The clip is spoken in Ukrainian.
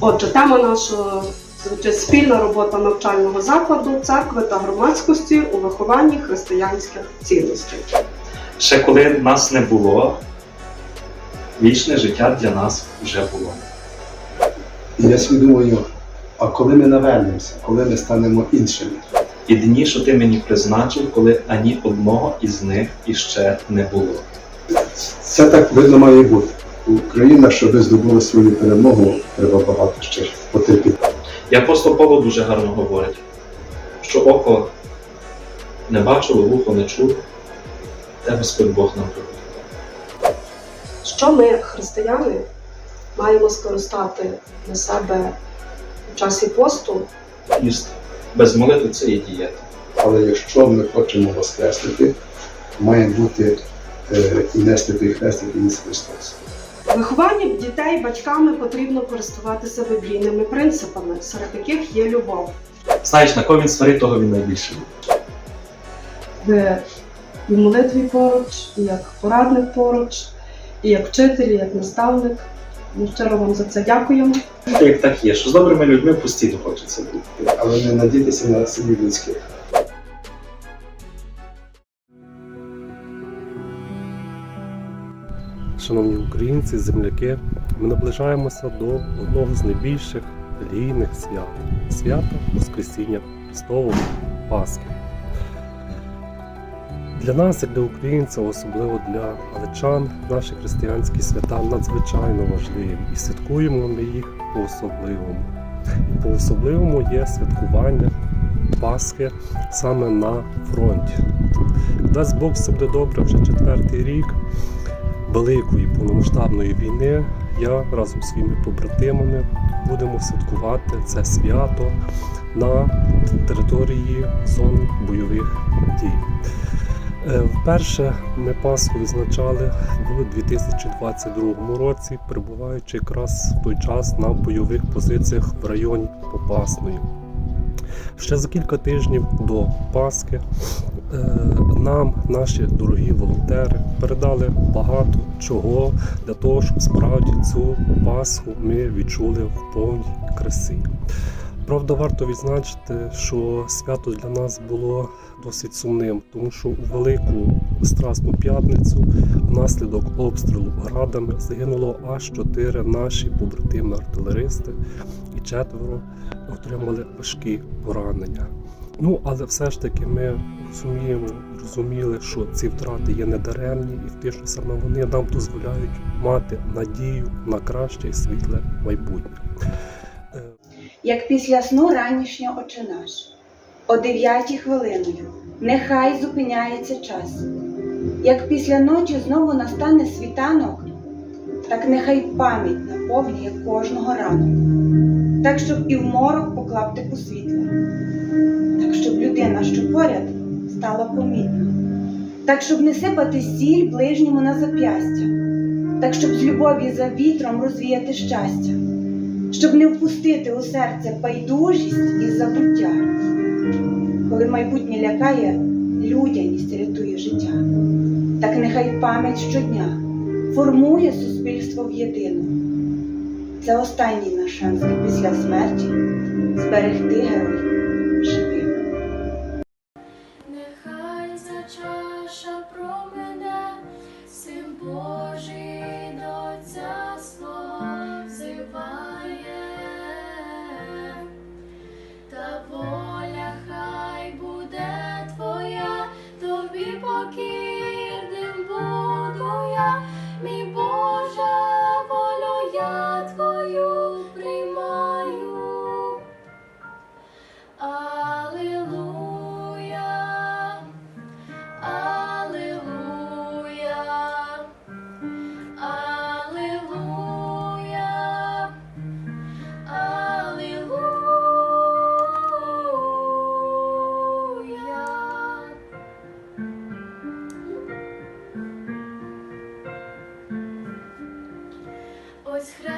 Отже, тема нашого звучить спільна робота навчального закладу, церкви та громадськості у вихованні християнських цінностей. Ще коли нас не було, вічне життя для нас вже було. І я собі думаю, а коли ми навернемося, коли ми станемо іншими? І дні, що ти мені призначив, коли ані одного із них іще не було. Це так видно має бути. Україна, щоб здобула свою перемогу, треба багато ще потерпіти. І апостол Павло дуже гарно говорить, що око не бачило, вухо не чуло, те Господь Бог нам робить. Що ми, християни, маємо скористати для себе в часі посту Піст без молитви це є дієта. Але якщо ми хочемо воскреснути, має бути е, і нести той хрест, який ніс Христос. Вихованням дітей батьками потрібно користуватися біблійними принципами, серед яких є любов. Знаєш, на кого він сварить, того він найбільше. Ви і в молитві поруч, і як порадник поруч, і як вчитель, і як наставник. Ми щиро вам за це дякуємо. Як так є, що з добрими людьми постійно хочеться бути. Але не надійтеся на синів людських. Шановні українці, земляки, ми наближаємося до одного з найбільших релігійних свят свята Воскресіння Христового Пасхи. Для нас, як для українців, особливо для галичан, наші християнські свята надзвичайно важливі і святкуємо ми їх по-особливому. І по-особливому є святкування Пасхи саме на фронті. Дасть Бог все буде добре вже четвертий рік великої повномасштабної війни я разом з своїми побратимами будемо святкувати це свято на території зони бойових дій. Е, Вперше ми Пасху відзначали в 2022 році, перебуваючи якраз в той час на бойових позиціях в районі Попасної. Ще за кілька тижнів до Пасхи нам наші дорогі волонтери передали багато чого для того, щоб справді цю Пасху ми відчули в повній красі. Правда, варто відзначити, що свято для нас було досить сумним, тому що у велику страсну п'ятницю внаслідок обстрілу градами загинуло аж чотири наші побратими артилеристи і четверо отримали важкі поранення. Ну, але все ж таки ми розуміємо, розуміли, що ці втрати є недаремні, і фактично саме вони нам дозволяють мати надію на краще і світле майбутнє. Як після сну ранішнього Отче наш, о дев'ятій хвилиною, нехай зупиняється час. Як після ночі знову настане світанок, так нехай пам'ять наповнює кожного ранку, так щоб і в морок поклав світло, так щоб людина, що поряд, стала помітна, так щоб не сипати сіль ближньому на зап'ястя, так щоб з любові за вітром розвіяти щастя. Щоб не впустити у серце байдужість і забуття. Коли майбутнє лякає, людяність рятує життя. Так нехай пам'ять щодня формує суспільство в єдину. Це останній наш шанс після смерті зберегти героїв Deus